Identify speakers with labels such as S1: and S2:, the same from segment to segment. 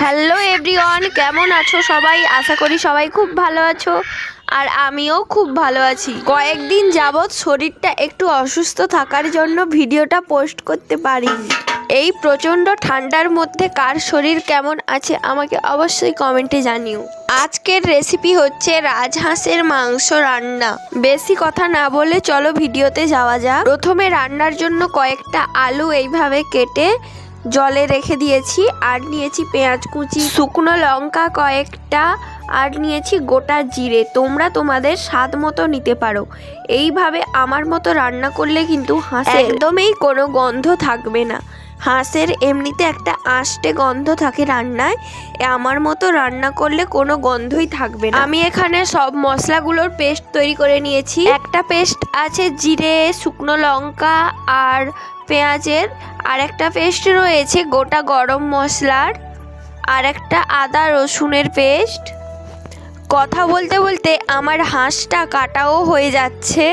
S1: Hello everyone কেমন আছো সবাই? আশা করি সবাই খুব ভালো আছো আর আমিও খুব ভালো আছি। কয়েকদিন যাবৎ শরীরটা একটু অসুস্থ থাকার জন্য ভিডিওটা পোস্ট করতে পারিনি এই প্রচণ্ড ঠান্ডার মধ্যে কার শরীর কেমন আছে আমাকে অবশ্যই কমেন্টে জানিও। আজকের রেসিপি হচ্ছে রাজহাঁসের মাংস রান্না। বেশি কথা না বলে চলো ভিডিওতে যাওয়া যাক। প্রথমে রান্নার জন্য কয়েকটা আলু এইভাবে কেটে জলে রেখে দিয়েছি, আর নিয়েছি পেঁয়াজ কুচি, শুকনো লঙ্কা কয়েকটা, আর নিয়েছি গোটা জিরে। তোমরা তোমাদের স্বাদ মতো নিতে পারো। এইভাবে আমার মতো রান্না করলে কিন্তু হাঁসের একদমই কোনো গন্ধ থাকবে না। হাঁসের এমনিতে একটা আষ্টে গন্ধ থাকে রান্নায় আমার মতো রান্না করলে কোনো গন্ধই থাকবে না। আমি এখানে সব মশলাগুলোর পেস্ট তৈরি করে নিয়েছি। একটা পেস্ট আছে জিরে, শুকনো লঙ্কা, আর পেঁয়াজের আর একটা পেস্ট রয়েছে, গোটা গরম মশলার আর একটা আদা রসুনের পেস্ট। কথা বলতে বলতে আমার হাঁসটা কাটাও হয়ে যাচ্ছে।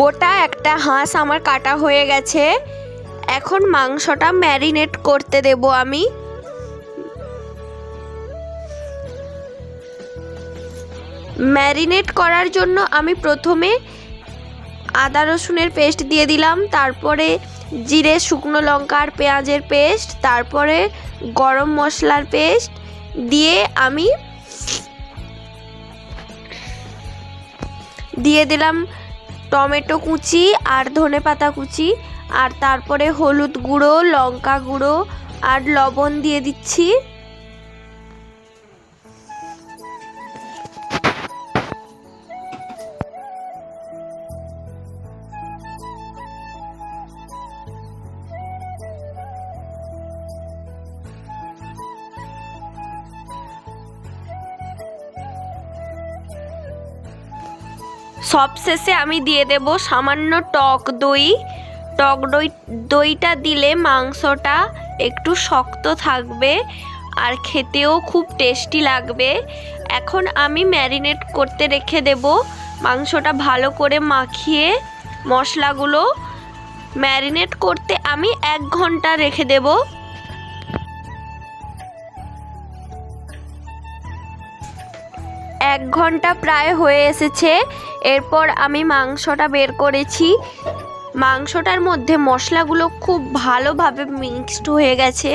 S1: গোটা একটা হাঁস আমার কাটা হয়ে গেছে। এখন মাংসটা ম্যারিনেট করতে দেব আমি। ম্যারিনেট করার জন্য আমি প্রথমে আদা রসুনের পেস্ট দিয়ে দিলাম, তারপরে জিরে, শুকনো লঙ্কা আর পেঁয়াজের পেস্ট, তারপরে গরম মশলার পেস্ট দিয়ে আমি দিয়ে দিলাম টমেটো কুচি আর ধনে পাতা কুচি, আর তারপরে হলুদ গুঁড়ো, লঙ্কা গুঁড়ো আর লবণ দিয়ে দিচ্ছি। সবশেষে আমি দিয়ে দেব সামান্য টক দই। টক দই, দইটা দিলে মাংসটা একটু শক্ত থাকবে আর খেতেও খুব টেস্টি লাগবে। এখন আমি ম্যারিনেট করতে রেখে দেব মাংসটা ভালো করে মাখিয়ে মশলাগুলো। ম্যারিনেট করতে আমি এক ঘণ্টা রেখে দেবো। এক ঘণ্টা প্রায় হয়ে এসেছে। এরপর আমি মাংসটা বের করেছি। মাংসটার মধ্যে মশলাগুলো খুব ভালোভাবে মিক্সড হয়ে গেছে।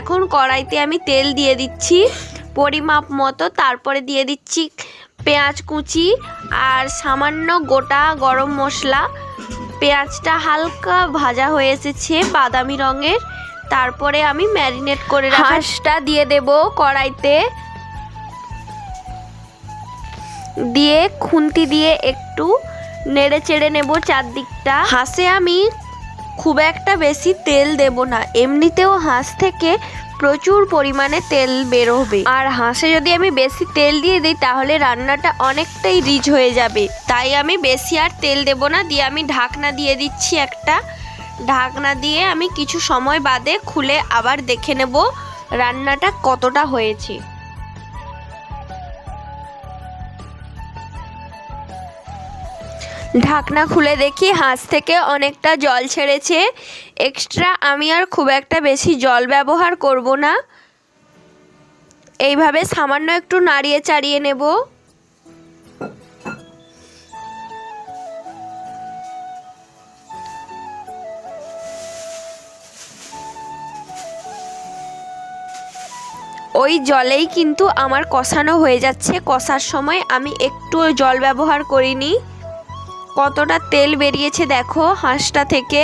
S1: এখন কড়াইতে আমি তেল দিয়ে দিচ্ছি পরিমাপ মতো। তারপরে দিয়ে দিচ্ছি পেঁয়াজ কুচি আর সামান্য গোটা গরম মশলা। পেঁয়াজটা হালকা ভাজা হয়ে এসেছে বাদামি রঙের। তারপরে আমি ম্যারিনেট করে হাঁসটা দিয়ে দেব কড়াইতে। দিয়ে খুন্তি দিয়ে একটু নেড়ে চেড়ে নেব চারদিকটা। হাঁসে আমি খুব একটা বেশি তেল দেব না এমনিতেও হাঁস থেকে প্রচুর পরিমাণে তেল বেরোবে। আর হাঁসে যদি আমি বেশি তেল দিয়ে দিই তাহলে রান্নাটা অনেকটাই রিচ হয়ে যাবে। তাই আমি বেশি আর তেল দেব না দিয়ে আমি ঢাকনা দিয়ে দিচ্ছি একটা। ঢাকনা দিয়ে আমি কিছু সময় বাদে খুলে আবার দেখে নেব রান্নাটা কতটা হয়েছে। ঢাকনা খুলে দেখি, হাঁস থেকে অনেকটা জল ছেড়েছে। এক্সট্রা আমি আর খুব একটা বেশি জল ব্যবহার করব না। এইভাবে সামান্য একটু নাড়িয়ে চাড়িয়ে নেব। ওই জলেই কিন্তু আমার কষানো হয়ে যাচ্ছে। কষার সময় আমি একটু জল ব্যবহার করিনি। কতটা তেল বেরিয়েছে দেখো হাঁসটা থেকে।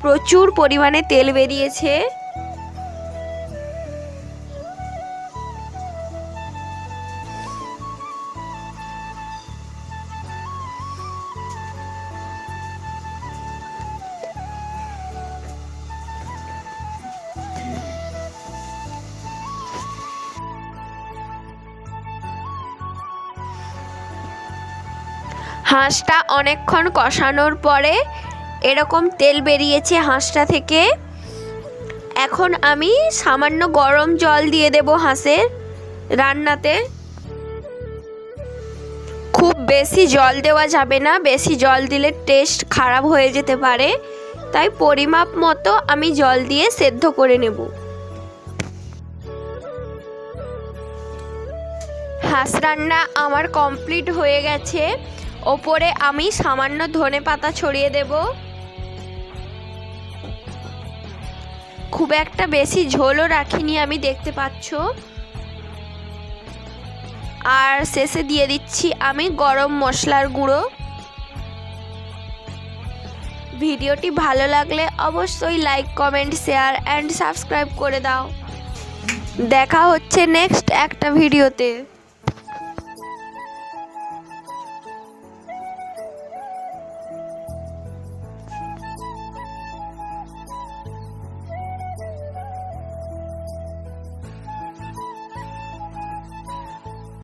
S1: প্রচুর পরিমাণে তেল বেরিয়েছে। হাঁসটা অনেকক্ষণ কষানোর পরে এরকম তেল বেরিয়েছে হাঁসটা থেকে। এখন আমি সামান্য গরম জল দিয়ে দেব হাঁসের রান্নাতে। খুব বেশি জল দেওয়া যাবে না, বেশি জল দিলে টেস্ট খারাপ হয়ে যেতে পারে। তাই পরিমাপ মতো আমি জল দিয়ে সেদ্ধ করে নেব। হাঁস রান্না আমার কমপ্লিট হয়ে গেছে। ওপরে আমি সামান্য ধনে পাতা ছড়িয়ে দেব। খুব একটা বেশি ঝোলও রাখিনি আমি, দেখতে পাচ্ছ? আর শেষে দিয়ে দিচ্ছি আমি গরম মশলার গুঁড়ো। ভিডিওটি ভালো লাগলে অবশ্যই like, comment, share and subscribe করে দাও। দেখা হচ্ছে নেক্সট একটা ভিডিওতে।